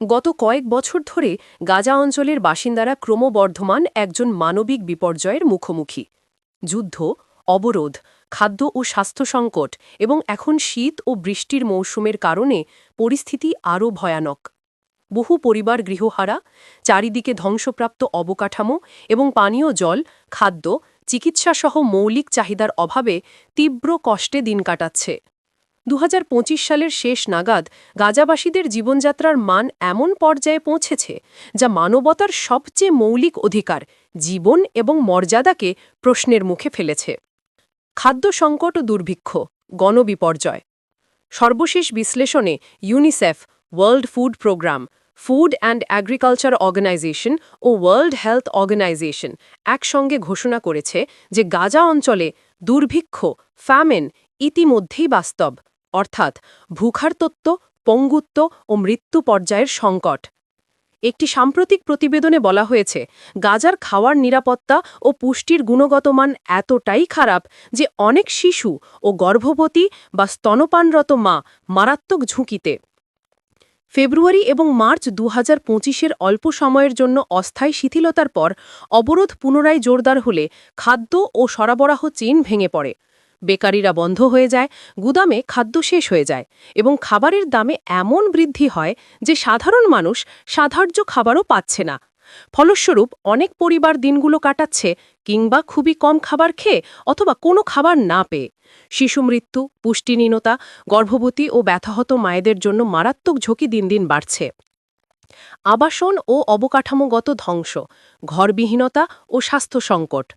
গত কয়েক বছর ধরে গাজা অঞ্চলের বাসিন্দারা ক্রমবর্ধমান একজন মানবিক বিপর্যয়ের মুখোমুখি। যুদ্ধ, অবরোধ, খাদ্য ও স্বাস্থ্য সংকট এবং এখন শীত ও বৃষ্টির মৌসুমের কারণে পরিস্থিতি আরও ভয়ানক। বহু পরিবার গৃহহারা, চারিদিকে ধ্বংসপ্রাপ্ত অবকাঠামো এবং পানীয় জল, খাদ্য, চিকিৎসাসহ মৌলিক চাহিদার অভাবে তীব্র কষ্টে দিন কাটাচ্ছে। দু হাজার পঁচিশ সালের শেষ নাগাদ গাজাবাসীদের জীবনযাত্রার মান এমন পর্যায়ে পৌঁছেছে যা মানবতার সবচেয়ে মৌলিক অধিকার, জীবন এবং মর্যাদাকে প্রশ্নের মুখে ফেলেছে। খাদ্য সংকট ও দুর্ভিক্ষ, গণবিপর্যয়। সর্বশেষ বিশ্লেষণে UNICEF, world food programme, food and agriculture organisation O world health organisation একসঙ্গে ঘোষণা করেছে যে গাজা অঞ্চলে দুর্ভিক্ষ, ফ্যামেন ইতিমধ্যেই বাস্তব। অর্থাৎ ভূখার্তত্ব পঙ্গুত্ব ও মৃত্যু পর্যায়ের সংকট। একটি সাম্প্রতিক প্রতিবেদনে বলা হয়েছে, গাজার খাওয়ার নিরাপত্তা ও পুষ্টির গুণগত মান এতটাই খারাপ যে অনেক শিশু ও গর্ভবতী বা স্তনপানরত মা মারাত্মক ঝুঁকিতে। ফেব্রুয়ারি এবং মার্চ দু হাজার অল্প সময়ের জন্য অস্থায়ী শিথিলতার পর অবরোধ পুনরায় জোরদার হলে খাদ্য ও সরবরাহ চেন ভেঙে পড়ে। বেকারিরা বন্ধ হয়ে যায়, গুদামে খাদ্য শেষ হয়ে যায় এবং খাবারের দামে এমন বৃদ্ধি হয় যে সাধারণ মানুষ সাধার্য খাবারও পাচ্ছে না। ফলস্বরূপ, অনেক পরিবার দিনগুলো কাটাচ্ছে কিংবা খুবই কম খাবার খেয়ে অথবা কোনো খাবার না পেয়ে। শিশু মৃত্যু, পুষ্টিহীনতা, গর্ভবতী ও ব্যথাহত মায়েদের জন্য মারাত্মক ঝুঁকি দিন দিন বাড়ছে। আবাসন ও অবকাঠামোগত ধ্বংস, ঘরবিহীনতা ও স্বাস্থ্য সংকট।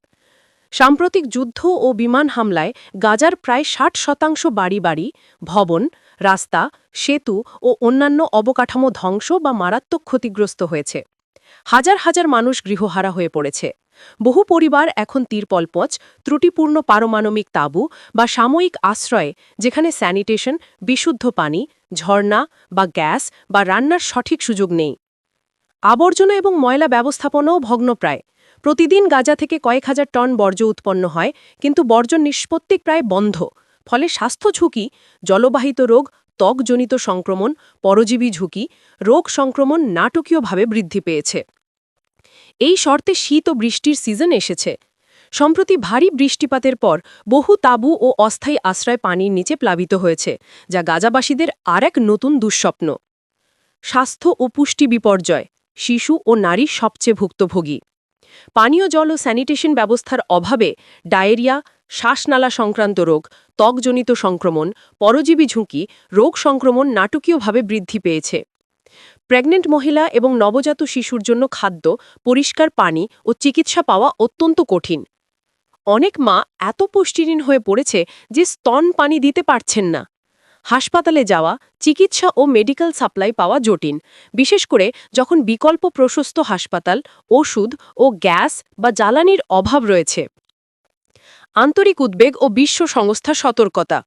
সাম্প্রতিক যুদ্ধ ও বিমান হামলায় গাজার প্রায় ষাট শতাংশ বাড়ি বাড়ি, ভবন, রাস্তা, সেতু ও অন্যান্য অবকাঠামো ধ্বংস বা মারাত্মক ক্ষতিগ্রস্ত হয়েছে। হাজার হাজার মানুষ গৃহহারা হয়ে পড়েছে। বহু পরিবার এখন তীরপলপচ ত্রুটিপূর্ণ পারমাণবিক তাঁবু বা সাময়িক আশ্রয়ে যেখানে স্যানিটেশন, বিশুদ্ধ পানি, ঝর্ণা বা গ্যাস বা রান্নার সঠিক সুযোগ নেই। আবর্জনা এবং ময়লা ব্যবস্থাপনাও ভগ্নপ্রায়। প্রতিদিন গাজা থেকে কয়েক হাজার টন বর্জ্য উৎপন্ন হয়, কিন্তু বর্জ্য নিষ্পত্তি প্রায় বন্ধ। ফলে স্বাস্থ্য ঝুঁকি, জলবাহিত রোগ, ত্বকজনিত সংক্রমণ, পরজীবী ঝুঁকি, রোগ সংক্রমণ নাটকীয়ভাবে বৃদ্ধি পেয়েছে। এই শর্তে শীত ও বৃষ্টির সিজন এসেছে। সম্প্রতি ভারী বৃষ্টিপাতের পর বহু তাঁবু ও অস্থায়ী আশ্রয় পানির নিচে প্লাবিত হয়েছে, যা গাজাবাসীদের আর এক নতুন দুঃস্বপ্ন। স্বাস্থ্য ও পুষ্টি বিপর্যয়, শিশু ও নারী সবচেয়ে ভুক্তভোগী। পানীয় জল ও স্যানিটেশন ব্যবস্থার অভাবে ডায়েরিয়া, শ্বাসনালা সংক্রান্ত রোগ, ত্বকজনিত সংক্রমণ, পরজীবী ঝুঁকি, রোগ সংক্রমণ নাটকীয়ভাবে বৃদ্ধি পেয়েছে। প্রেগনেন্ট মহিলা এবং নবজাত শিশুর জন্য খাদ্য, পরিষ্কার পানি ও চিকিৎসা পাওয়া অত্যন্ত কঠিন। অনেক মা এত পুষ্টিহীন হয়ে পড়েছে যে স্তন পানি দিতে পারছেন না। হাসপাতালে যাওয়া, চিকিৎসা ও মেডিকেল সাপ্লাই পাওয়া জটিল। বিশেষ করে যখন বিকল্প প্রশস্ত হাসপাতাল, ওষুধ ও গ্যাস বা জ্বালানির অভাব রয়েছে। আন্তরিক উদ্বেগ ও বিশ্ব সংস্থা সতর্কতা।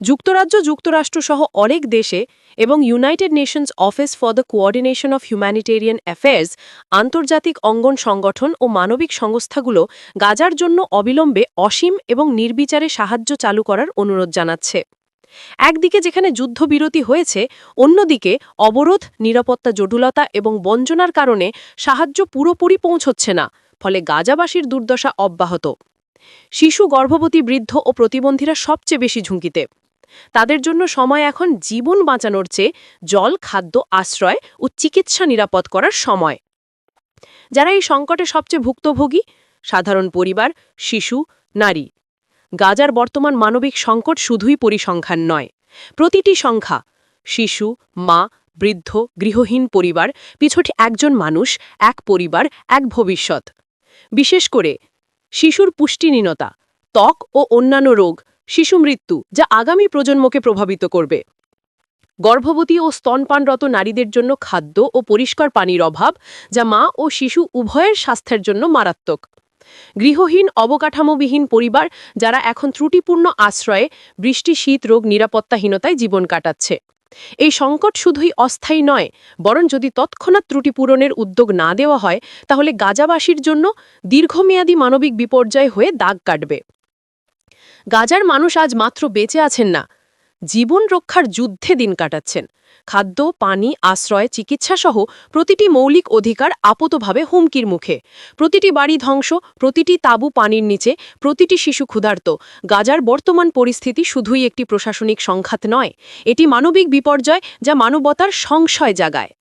যুক্তরাজ্য, যুক্তরাষ্ট্রসহ অনেক দেশে এবং United Nations Office for the Coordination of Humanitarian Affairs, আন্তর্জাতিক অঙ্গন সংগঠন ও মানবিক সংস্থাগুলো গাজার জন্য অবিলম্বে অসীম এবং নির্বিচারে সাহায্য চালু করার অনুরোধ জানাচ্ছে। একদিকে যেখানে যুদ্ধবিরতি হয়েছে, অন্যদিকে অবরোধ, নিরাপত্তা, জটিলতা এবং বঞ্চনার কারণে সাহায্য পুরোপুরি পৌঁছচ্ছে না, ফলে গাজাবাসীর দুর্দশা অব্যাহত। শিশু, গর্ভবতী, বৃদ্ধ ও প্রতিবন্ধীরা সবচেয়ে বেশি ঝুঁকিতে। তাদের জন্য সময় এখন জীবন বাঁচানোর চেয়ে জল, খাদ্য, আশ্রয় ও চিকিৎসা নিরাপদ করার সময়। যারা এই সংকটে সবচেয়ে ভুক্তভোগী, সাধারণ পরিবার, শিশু, নারী। গাজার বর্তমান মানবিক সংকট শুধুই পরিসংখ্যান নয়। প্রতিটি সংখ্যা, শিশু, মা, বৃদ্ধ, গৃহহীন পরিবার, পিছটি একজন মানুষ, এক পরিবার, এক ভবিষ্যৎ। বিশেষ করে, শিশুর পুষ্টিহীনতা, ত্বক ও অন্যান্য রোগ, শিশু মৃত্যু, যা আগামী প্রজন্মকে প্রভাবিত করবে। গর্ভবতী ও স্তনপানরত নারীদের জন্য খাদ্য ও পরিষ্কার পানির অভাব, যা মা ও শিশু উভয়ের স্বাস্থ্যের জন্য মারাত্মক। গৃহহীন, অবকাঠামোবিহীন পরিবার যারা এখন ত্রুটিপূর্ণ আশ্রয়ে বৃষ্টি, শীত, রোগ, নিরাপত্তাহীনতায় জীবন কাটাচ্ছে। এই সংকট শুধুই অস্থায়ী নয়, বরং যদি তৎক্ষণাৎ ত্রুটি পূরণের উদ্যোগ না দেওয়া হয়, তাহলে গাজাবাসীর জন্য দীর্ঘমেয়াদী মানবিক বিপর্যয় হয়ে দাগ কাটবে। গাজার মানুষ আজ মাত্র বেঁচে আছেন না জীবন রক্ষার যুদ্ধে দিন কাটাচ্ছেন। খাদ্য, পানি, আশ্রয়, চিকিৎসাসহ প্রতিটি মৌলিক অধিকার আপতভাবে হুমকির মুখে। প্রতিটি বাড়ি ধ্বংস, প্রতিটি তাবু পানির নিচে, প্রতিটি শিশু ক্ষুধার্ত। গাজার বর্তমান পরিস্থিতি শুধুই একটি প্রশাসনিক সংঘাত নয়, এটি মানবিক বিপর্যয় যা মানবতার সংশয় জাগায়।